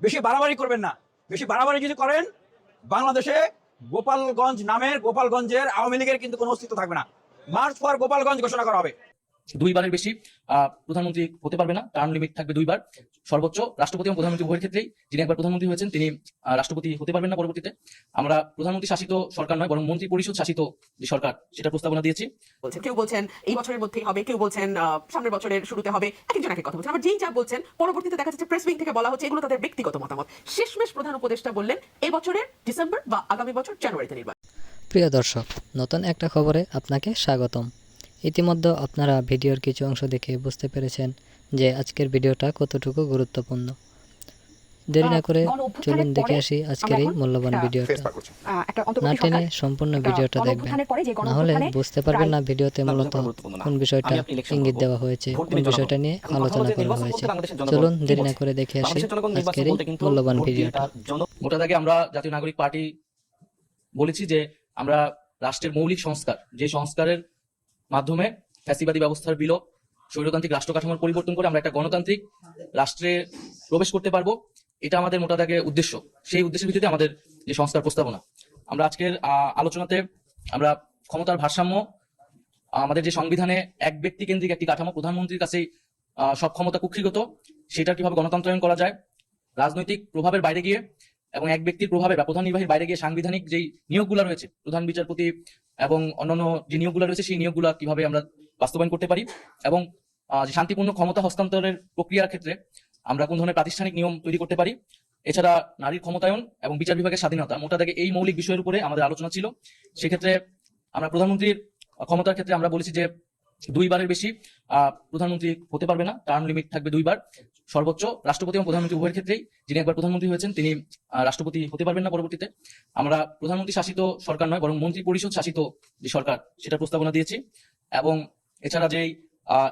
বেশি বাড়াবাড়ি করবেন না। বেশি বাড়াবাড়ি যদি করেন, বাংলাদেশে গোপালগঞ্জ নামের গোপালগঞ্জের আওয়ামী লীগের কিন্তু কোনো অস্তিত্ব থাকবে না। মার্চ পর গোপালগঞ্জ ঘোষণা করা হবে। দুইবারের বেশি আহ, প্রধানমন্ত্রী হতে পারবে না টার্ম লিমিট থাকবে দুইবার। সর্বোচ্চ রাষ্ট্রপতি এবং প্রধানমন্ত্রী উভয়ের ক্ষেত্রেই যিনি একবার প্রধানমন্ত্রী হয়েছেন তিনি রাষ্ট্রপতি হতে পারবেন না পরবর্তীতে। আমরা প্রধানমন্ত্রী শাসিত সরকার নয় বরং মন্ত্রী পরিষদ শাসিত যে সরকার সেটা প্রস্তাবনা দিয়েছি। বলছেন কেউ বলছেন এই বছরের মধ্যেই হবে কেউ বলছেন আহ, সামনের বছরের শুরুতে হবে এক একজন এক এক কথা বলছেন। আবার যেই যা বলছেন পরবর্তীতে দেখা যাচ্ছে প্রেস উইং থেকে বলা হচ্ছে এগুলো তাদের ব্যক্তিগত মতামত। শেষমেশ প্রধান উপদেষ্টা বললেন এই বছরের ডিসেম্বর বা আগামী বছর জানুয়ারিতে নির্বাচন। প্রিয় দর্শক নতুন একটা খবরে আপনাকে স্বাগতম। ইতিমধ্যে আপনারা ভিডিওর কিছু অংশ দেখে বুঝতে পেরেছেন যে আজকের ভিডিওটা কতটুকু গুরুত্বপূর্ণ। দেরি না করে চলুন দেখে আসি আজকের এই মূল্যবান ভিডিওটা। না টেনে সম্পূর্ণ ভিডিওটা দেখবেন। না হলে বুঝতে পারবেন না ভিডিওতে মূলত। কোন বিষয়টা ইঙ্গিত দেওয়া হয়েছে কোন বিষয়টা নিয়ে আলোচনা করা হয়েছে। চলুন দেরি না করে দেখে আসি আজকের এই মূল্যবান ভিডিওটা। মোটা দাগে আমরা জাতীয় নাগরিক পার্টি বলেছি যে আমরা রাষ্ট্রের মৌলিক সংস্কার যে সংস্কারের মাধ্যমে ফ্যাসিবাদী ব্যবস্থার বিলোপ স্বৈরতান্ত্রিক রাষ্ট্র কাঠামোর পরিবর্তন করে আমরা একটা গণতান্ত্রিক রাষ্ট্রে প্রবেশ করতে পারব, এটা আমাদের মোটা দাগে উদ্দেশ্য। সেই উদ্দেশ্যের ভিত্তিতে আমাদের যে সংস্কার প্রস্তাবনা। আমরা আজকের আলোচনাতে আমরা ক্ষমতার ভারসাম্য, আমাদের যে সংবিধানে এক ব্যক্তি কেন্দ্রিক একটি কাঠামো, প্রধানমন্ত্রীর কাছেই সব ক্ষমতা কুক্ষিগত, সেটা কীভাবে গণতন্ত্রায়ন করা যায়, রাজনৈতিক প্রভাবের বাইরে গিয়ে এবং এক ব্যক্তির প্রভাবে বা প্রধান নির্বাহীর বাইরে গিয়ে সাংবিধানিক যেই নিয়োগগুলো রয়েছে, প্রধান বিচারপতি এবং অন্যান্য যে নিয়োগগুলো রয়েছে, সেই নিয়োগগুলো কীভাবে আমরা বাস্তবায়ন করতে পারি এবং যে শান্তিপূর্ণ ক্ষমতা হস্তান্তরের প্রক্রিয়ার ক্ষেত্রে আমরা কোন ধরনের প্রাতিষ্ঠানিক নিয়ম তৈরি করতে পারি। এছাড়া নারীর ক্ষমতায়ন এবং বিচার বিভাগের স্বাধীনতা মোটা দাগে এই মৌলিক বিষয়ের উপরে আমাদের আলোচনা ছিল। সেক্ষেত্রে আমরা প্রধানমন্ত্রীর ক্ষমতার ক্ষেত্রে আমরা বলেছি যে দুইবারের বেশি প্রধানমন্ত্রী হতে পারবে না টার্ম লিমিট থাকবে দুইবার। সর্বোচ্চ রাষ্ট্রপতি এবং প্রধানমন্ত্রী উভয়ের ক্ষেত্রেই, যিনি একবার প্রধানমন্ত্রী হয়েছেন, তিনি রাষ্ট্রপতি হতে পারবেন না পরবর্তীতে। আমরা প্রধানমন্ত্রী শাসিত সরকার নয়, বরং মন্ত্রী পরিষদ শাসিত যে সরকার, সেটা প্রস্তাবনা দিয়েছি। এবং এছাড়া যেই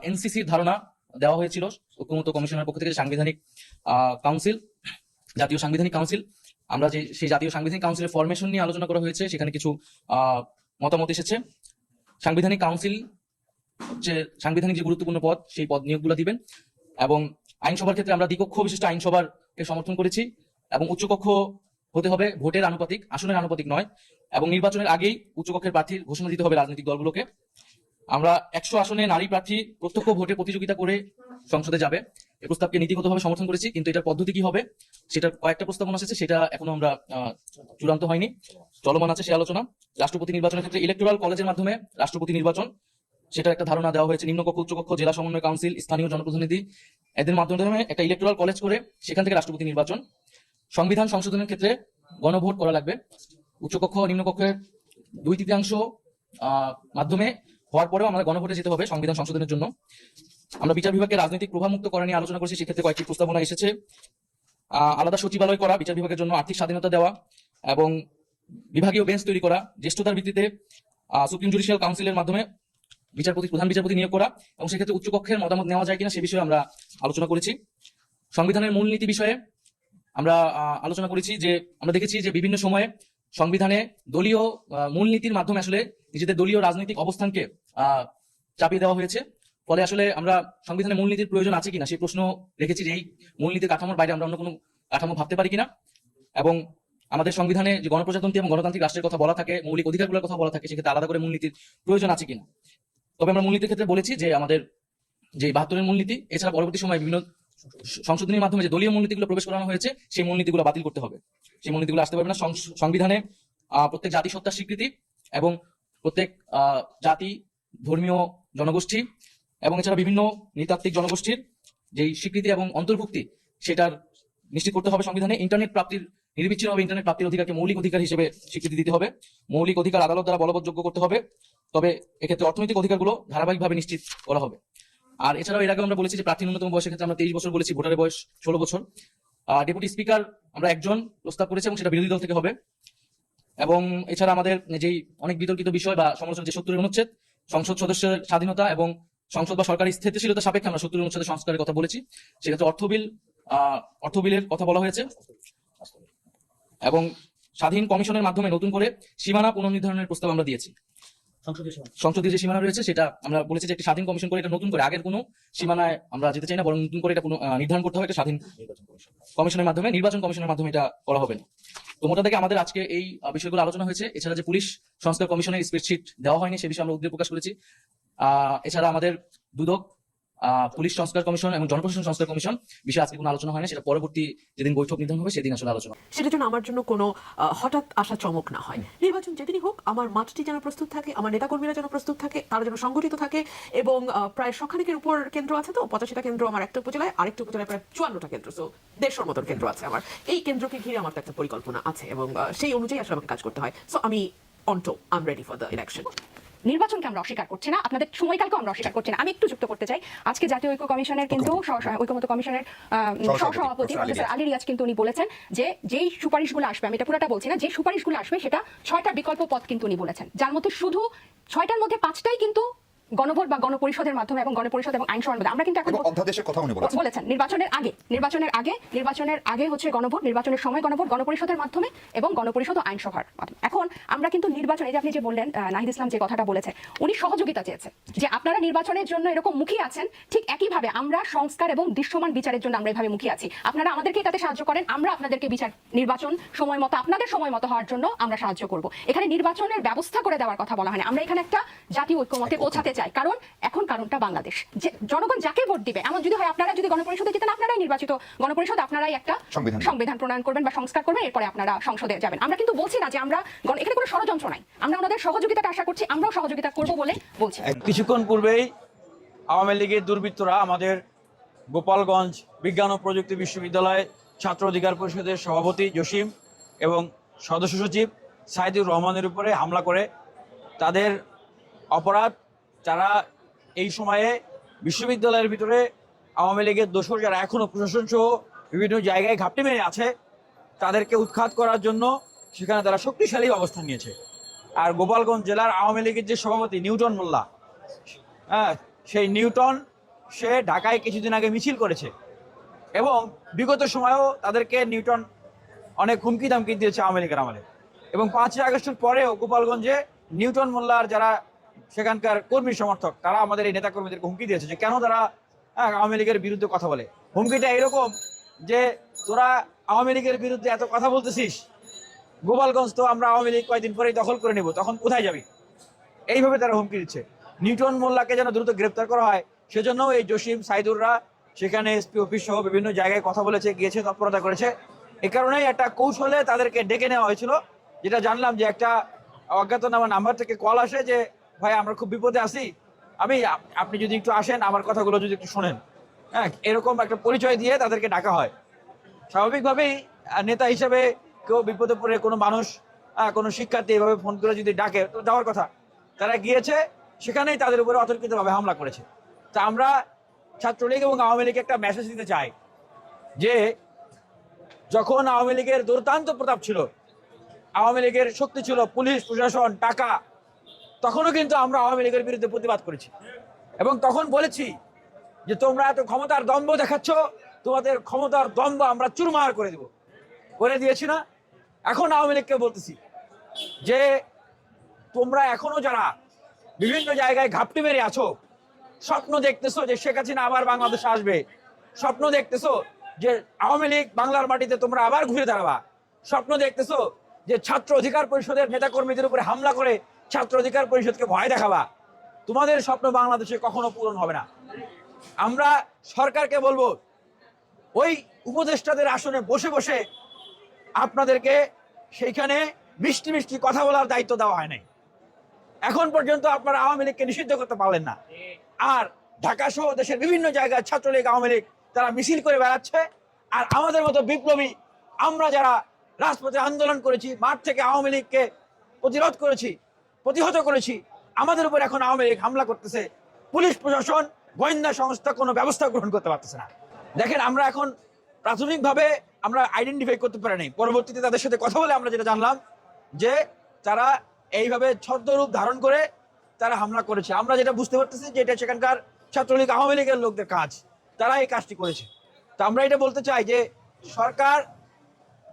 এনসিসির ধারণা দেওয়া হয়েছিল, ঐক্যমত্য কমিশনের পক্ষ থেকে সাংবিধানিক কাউন্সিল জাতীয় সাংবিধানিক কাউন্সিল আমরা যে, সেই জাতীয় সাংবিধানিক কাউন্সিলের ফরমেশন নিয়ে আলোচনা করা হয়েছে, সেখানে কিছু মতামত এসেছে। সাংবিধানিক কাউন্সিল হচ্ছে সাংবিধানিক যে গুরুত্বপূর্ণ পদ, সেই পদ নিয়োগগুলো দিবেন এবং আইনসভার ক্ষেত্রে আমরা দ্বিকক্ষ বিশিষ্ট আইনসভার সমর্থন করেছি এবং উচ্চকক্ষ হতে হবে ভোটের আনুপাতিক, আসনের আনুপাতিক নয় এবং নির্বাচনের আগেই উচ্চকক্ষের প্রার্থীর ঘোষণা দিতে হবে রাজনৈতিক দলগুলোকে। আমরা একশো আসনে নারী প্রার্থী প্রত্যক্ষ ভোটে প্রতিযোগিতা করে সংসদে যাবে। এই প্রস্তাবকে নীতিগতভাবে সমর্থন করেছি, কিন্তু এটার পদ্ধতি কি হবে, সেটার কয়েকটা প্রস্তাবনা এসেছে সেটা এখনও আমরা চূড়ান্ত হয়নি। চলমান আছে সেই আলোচনা। রাষ্ট্রপতি নির্বাচনের ক্ষেত্রে ইলেকটোরাল কলেজের মাধ্যমে রাষ্ট্রপতি নির্বাচন। সেটা একটা ধারণা দেওয়া হয়েছে নিম্নকক্ষ, উচ্চকক্ষ, জেলা সমন্বয় কাউন্সিল, স্থানীয় জনপ্রতিনিধি। এদের মাধ্যমে একটা ইলেকটোরাল কলেজ করে সেখান থেকে রাষ্ট্রপতি নির্বাচন। সংবিধান সংশোধনের ক্ষেত্রে গণভোট করা লাগবে। উচ্চকক্ষ, নিম্নকক্ষের দুই তৃতীয়াংশ মাধ্যমে হওয়ার পরেও আমাদের গণভোটে যেতে হবে সংবিধান সংশোধনের জন্য। আমরা বিচার বিভাগকে রাজনৈতিক প্রভাবমুক্ত করা নিয়ে আলোচনা করেছি, সেক্ষেত্রে কয়েকটি প্রস্তাবনা এসেছে। আলাদা সচিবালয় করা, বিচার বিভাগের জন্য আর্থিক স্বাধীনতা দেওয়া এবং বিভাগীয় বেঞ্চ তৈরি করা, জ্যেষ্ঠতার ভিত্তিতে সুপ্রিম জুডিশিয়াল কাউন্সিলের মাধ্যমে বিচারপতি প্রধান বিচারপতি নিয়োগ করা এবং সেক্ষেত্রে উচ্চকক্ষের মতামত নেওয়া যায় কিনা সে বিষয়ে আমরা আলোচনা করেছি। সংবিধানের মূলনীতি বিষয়ে আমরা আলোচনা করেছি যে আমরা দেখেছি যে বিভিন্ন সময়ে সংবিধানে দলীয় মূলনীতির মাধ্যমে আসলে নিজেদের দলীয় রাজনৈতিক অবস্থানকে চাপিয়ে দেওয়া হয়েছে। ফলে আসলে আমরা সংবিধানে মূলনীতির প্রয়োজন আছে কিনা সেই প্রশ্ন রেখেছি যে এই মূলনীতির কাঠামোর বাইরে আমরা অন্য কোনো কাঠামো ভাবতে পারি কিনা। এবং আমাদের সংবিধানে যে গণপ্রজাতন্ত্রী এবং গণতান্ত্রিক রাষ্ট্রের কথা বলা থাকে, মৌলিক অধিকারগুলোর কথা বলা থাকে, সেক্ষেত্রে আলাদা করে মূলনীতির প্রয়োজন আছে কিনা। তবে আমরা মূলনীতির ক্ষেত্রে বলেছি যে আমাদের যে বাহাত্তরের মূলনীতি, এছাড়া পরবর্তী সময়ে বিভিন্ন সংশোধনীর মাধ্যমে যে দলীয় মূলনীতিগুলো প্রবেশ করানো হয়েছে, সেই মূলনীতিগুলো বাতিল করতে হবে। সেই মূলনীতিগুলো আসতে পারবে না। সংবিধানে প্রত্যেক জাতি সত্তার স্বীকৃতি এবং প্রত্যেক জাতি ধর্মীয় জনগোষ্ঠী এবং এছাড়া বিভিন্ন নৃতাত্ত্বিক জনগোষ্ঠীর যেই স্বীকৃতি এবং অন্তর্ভুক্তি, সেটার নিশ্চিত করতে হবে সংবিধানে। ইন্টারনেট প্রাপ্তির, নির্বিচ্ছিন্নভাবে ইন্টারনেট প্রাপ্তির অধিকারকে মৌলিক অধিকার হিসেবে স্বীকৃতি দিতে হবে। মৌলিক অধিকার আদালত দ্বারা বলবৎযোগ্য করতে হবে। তবে এক্ষেত্রে অর্থনৈতিক অধিকারগুলো ধারাবাহিকভাবে নিশ্চিত করা হবে। আর এছাড়াও এর আগে আমরা বলেছি যে প্রার্থী ন্যূনতম বয়সের ক্ষেত্রে আমরা তেইশ বছর বলেছি, ভোটারের বয়স ষোলো বছর। ডেপুটি স্পিকার আমরা একজন প্রস্তাব করেছি এবং সেটা বিরোধী দল থেকে হবে। এবং এছাড়া আমাদের যেই অনেক বিতর্কিত বিষয় বা সমালোচনা, যে সত্তরের অনুচ্ছেদ, সংসদ সদস্যের স্বাধীনতা এবং সংসদ বা সরকারি স্থিতিশীলতা সাপেক্ষে আমরা সত্তরের অনুচ্ছেদের সংস্কারের কথা বলেছি। সেক্ষেত্রে অর্থ বিল অর্থ বিলের কথা বলা হয়েছে। এবং স্বাধীন কমিশনের মাধ্যমে নতুন করে সীমানা পুনর্নির্ধারণের প্রস্তাব আমরা দিয়েছি। সংসদীয় যে সীমানা রয়েছে সেটা আমরা বলেছি যে একটা স্বাধীন কমিশন করে এটা নতুন করে আগের কোনো সীমানায় আমরা যেতে চাই না বরং নতুন করে এটা কোনো নির্ধারণ করতে হবে একটা স্বাধীন কমিশনের মাধ্যমে নির্বাচন কমিশনের মাধ্যমে এটা করা হবে না। তো মোটা থেকে আমাদের আজকে এই বিষয়গুলো আলোচনা হয়েছে। এছাড়া যে পুলিশ সংস্কার কমিশনের স্প্রেডশিট দেওয়া হয়নি সে বিষয়ে আমরা উদ্বেগ প্রকাশ করেছি। আহ, এছাড়া আমাদের দুদক পুলিশ সংস্কার কমিশন এবং জনপ্রশাসন সংস্কার কমিশন বিষয়ে আজকে কোনো আলোচনা হয়নি সেটা পরবর্তী যেদিন বৈঠক নির্ধারণ হবে সেদিন আসলে আলোচনা। সেটার জন্য আমার জন্য কোনো হঠাৎ আসা চমক না হয়। নির্বাচন যেদিনই হোক আমার মাঠটি যেন প্রস্তুত থাকে আমার নেতাকর্মীরা যেন প্রস্তুত থাকে তারা যেন সংগঠিত থাকে এবং প্রায় শখানেকের উপর কেন্দ্র আছে তো পঁচাশিটা কেন্দ্র আমার একটা উপজেলায় আরেকটা উপজেলায় প্রায় চুয়ান্নটা কেন্দ্র সো দেড়শোর মতন কেন্দ্র আছে আমার। এই কেন্দ্রকে ঘিরে আমার তো একটা পরিকল্পনা আছে এবং সেই অনুযায়ী আসলে আমাকে কাজ করতে হয়। সো আমি অন্টো I am ready for the election নির্বাচনকে আমরা অস্বীকার করছি না আপনাদের সময়কালকে আমরা অস্বীকার করছি না। আমি একটু যুক্ত করতে চাই। আজকে জাতীয় ঐক্য কমিশনের কিন্তু ঐক্যমত কমিশনের সহসভাপতি প্রফেসর আলী রিয়াজ কিন্তু উনি বলেছেন যে যেই সুপারিশগুলো আসবে আমি এটা পুরোটা বলছি না যে সুপারিশগুলো আসবে সেটা ছয়টা বিকল্প পথ কিন্তু উনি বলেছেন। যার মধ্যে শুধু ছয়টার মধ্যে পাঁচটাই কিন্তু গণভোট বা গণপরিষদের মাধ্যমে এবং গণপরিষদ এবং আইন সমাজ আমরা কিন্তু এখন অধ্যাদেশের কথা উনি বলেছেন। বলেছেন নির্বাচনের আগে নির্বাচনের আগে নির্বাচনের আগে হচ্ছে গণভোট নির্বাচনের সময় গণভোট গণপরিষদের মাধ্যমে এবং গণপরিষদ ও আইনসভার মাধ্যমে। এখন আমরা কিন্তু নির্বাচন এই যে আপনি যে বললেন নাহিদ ইসলাম যে কথাটা বলেছে উনি সহযোগিতা চেয়েছে যে আপনারা নির্বাচনের জন্য এরকম মুখী আছেন ঠিক একইভাবে আমরা সংস্কার এবং দৃশ্যমান বিচারের জন্য আমরা এভাবে মুখী আছি। আপনারা আমাদেরকে তাতে সাহায্য করেন আমরা আপনাদেরকে বিচার নির্বাচন সময় মতো আপনাদের সময় মতো হওয়ার জন্য আমরা সাহায্য করব। এখানে নির্বাচনের ব্যবস্থা করে দেওয়ার কথা বলা হয়নি। আমরা এখানে একটা জাতীয় ঐক্যমতে পৌঁছাতে চাই কারণ এখন কারণটা বাংলাদেশ। যে জনগণ যাকে ভোট দিবে এমন যদি হয় আপনারা যদি গণপরিষদে যেতেন আপনারাই নির্বাচিত। গণপরিষদ আপনারাই একটা সংবিধান। সংবিধান প্রণয়ন করবেন বা সংস্কার করবেন এরপরে আপনারা সংসদে যাবেন। আমরা কিন্তু বলছি না যে আমরা এখানে কোনো ষড়যন্ত্র নাই। আমরা ওনাদের সহযোগিতাটা আশা করছি আমরাও সহযোগিতা করব বলে বলছি। কিছুক্ষণ পূর্বেই আওয়ামী লীগের দুর্বৃত্তরা আমাদের গোপালগঞ্জ বিজ্ঞান ও প্রযুক্তি বিশ্ববিদ্যালয় ছাত্র অধিকার পরিষদের সভাপতি জসিম এবং সদস্য সচিব সাইদুর রহমানের উপরে হামলা করে তাদের অপরাধ তারা এই সময়ে বিশ্ববিদ্যালয়ের ভিতরে আওয়ামী লীগের দোষর যারা এখনও প্রশাসন সহ বিভিন্ন জায়গায় ঘাপটি মেরে আছে, তাদেরকে উৎখাত করার জন্য সেখানে তারা শক্তিশালী অবস্থান নিয়েছে। আর গোপালগঞ্জ জেলার আওয়ামী লীগের যে সভাপতি নিউটন মোল্লা হ্যাঁ সেই নিউটন সে ঢাকায় কিছুদিন আগে মিছিল করেছে এবং বিগত সময়েও তাদেরকে নিউটন অনেক হুমকি দামকি দিয়েছে আওয়ামী লীগের আমলে। এবং পাঁচই আগস্টের পরেও গোপালগঞ্জে নিউটন মোল্লার যারা সেখানকার কর্মী সমর্থক তারা আমাদের এই নেতাকর্মীদেরকে হুমকি দিয়েছে যে কেন তারা হ্যাঁ, আওয়ামী লীগের বিরুদ্ধে কথা বলে। হুমকিটা এরকম যে তোরা আওয়ামী লীগের বিরুদ্ধে এত কথা বলতেছিস গোপালগঞ্জ তো আমরা আওয়ামী লীগ কয়েকদিন পরেই দখল করে নেব তখন কোথায় যাবি? এইভাবে তারা হুমকি দিচ্ছে। নিউটন মোল্লাকে যেন দ্রুত গ্রেপ্তার করা হয় সেজন্য এই জসিম সাইদুররা সেখানে এসপি অফিস সহ বিভিন্ন জায়গায় কথা বলেছে গিয়েছে তৎপরতা করেছে। এ কারণেই একটা কৌশলে তাদেরকে ডেকে নেওয়া হয়েছিল যেটা জানলাম যে একটা অজ্ঞাতনামা নাম্বার থেকে কল আসে যে ভাই, আমরা খুব বিপদে আছি। আমি, আপনি যদি একটু আসেন, আমার কথাগুলো যদি একটু শোনেন। হ্যাঁ এরকম একটা পরিচয় দিয়ে তাদেরকে ডাকা হয়। স্বাভাবিকভাবেই নেতা হিসেবে কেউ বিপদে পড়ে কোনো মানুষ কোনো শিক্ষার্থী এভাবে ফোন করে যদি ডাকে, তো যাওয়ার কথা। তারা গিয়েছে, সেখানেই তাদের উপরে অতর্কিতভাবে হামলা করেছে। তা আমরা ছাত্রলীগ এবং আওয়ামী লীগকে একটা মেসেজ দিতে চাই যে, যখন আওয়ামী লীগের দুর্দান্ত প্রতাপ ছিল, আওয়ামী লীগের শক্তি ছিল পুলিশ, প্রশাসন, টাকা তখনও কিন্তু আমরা আওয়ামী লীগের বিরুদ্ধে প্রতিবাদ করেছি। এবং তখন বলেছি যে, তোমরা এত ক্ষমতার দম্ভ দেখাচ্ছ, তোমাদের ক্ষমতার দ্বন্দ্ব আমরা চুরমার করে দেব। করে দিয়েছি না। এখন আওয়ামী লীগকে বলতেছি যে, তোমরা এখনও যারা বিভিন্ন জায়গায় ঘাপটি মেরে আছো, স্বপ্ন দেখতেছো যে শেখ হাসিনা আবার বাংলাদেশে আসবে, স্বপ্ন দেখতেছো যে আওয়ামী লীগ বাংলার মাটিতে তোমরা আবার ঘুরে দাঁড়াবা, স্বপ্ন দেখতেছো যে ছাত্র অধিকার পরিষদের নেতাকর্মীদের উপরে হামলা করে ছাত্র অধিকার পরিষদকে ভয় দেখাবা। তোমাদের স্বপ্ন বাংলাদেশে কখনো পূরণ হবে না। আমরা সরকারকে বলব, ওই উপদেষ্টাদের আসনে বসে বসে আপনাদেরকে সেইখানে মিষ্টি মিষ্টি কথা বলার দায়িত্ব দেওয়া হয় নাই। এখন পর্যন্ত আপনারা আওয়ামী লীগকে নিষিদ্ধ করতে পারলেন না। আর ঢাকা সহ দেশের বিভিন্ন জায়গায় ছাত্রলীগ, আওয়ামী লীগ, তারা মিছিল করে বেড়াচ্ছে। আর আমাদের মতো বিপ্লবী আমরা যারা রাজপথে আন্দোলন করেছি, মাঠ থেকে আওয়ামী লীগকে প্রতিরোধ করেছি প্রতিহত করেছি। আমাদের উপর এখন আওয়ামী লীগ হামলা করতেছে। পুলিশ প্রশাসন, গোয়েন্দা সংস্থা কোনো ব্যবস্থা গ্রহণ করতে পারতেছে না। দেখেন, আমরা এখন প্রাথমিকভাবে আমরা আইডেন্টিফাই করতে পারি নাই। পরবর্তীতে তাদের সাথে কথা বলে আমরা যেটা জানলাম যে তারা এইভাবে ছদ্মরূপ ধারণ করে তারা হামলা করেছে। আমরা যেটা বুঝতে পারতেছি যে এটা সেখানকার ছাত্রলীগ, আওয়ামী লীগের লোকদের কাজ। তারা এই কাজটি করেছে। তো আমরা এটা বলতে চাই যে সরকার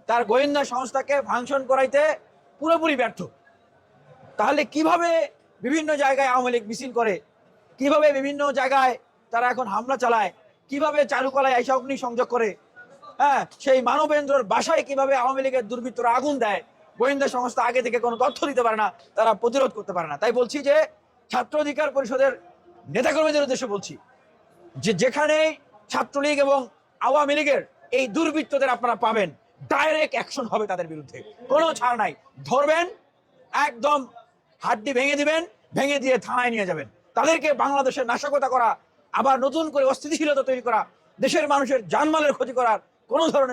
তার গোয়েন্দা সংস্থাকে ফাংশন করাইতে পুরোপুরি ব্যর্থ। তাহলে কীভাবে বিভিন্ন জায়গায় আওয়ামী লীগ মিছিল করে? কীভাবে বিভিন্ন জায়গায় তারা এখন হামলা চালায়? কীভাবে চারুকলায় এসে অগ্নি সংযোগ করে? হ্যাঁ সেই মানবেন্দ্রর বাসায় কীভাবে আওয়ামী লীগের দুর্বৃত্তরা আগুন দেয়? গোয়েন্দা সংস্থা আগে থেকে কোনো তথ্য দিতে পারে না, তারা প্রতিরোধ করতে পারে না। তাই বলছি যে, ছাত্র অধিকার পরিষদের নেতাকর্মীদের উদ্দেশ্যে বলছি যে, যেখানে ছাত্রলীগ এবং আওয়ামী লীগের এই দুর্বৃত্তদের আপনারা পাবেন ডাইরেক্ট অ্যাকশন হবে তাদের বিরুদ্ধে। কোনো ছাড় নাই। ধরবেন, একদম হাড্ডি ভেঙে দিবেন, ভেঙে দিয়ে থানায় নিয়ে যাবেন। তাদেরকে বাংলাদেশের নাশকতা করা, আবার নতুন করে অস্থিতিশীলতা তৈরি করা, দেশের মানুষের জানমালের ক্ষতি করার কোনো ধরনের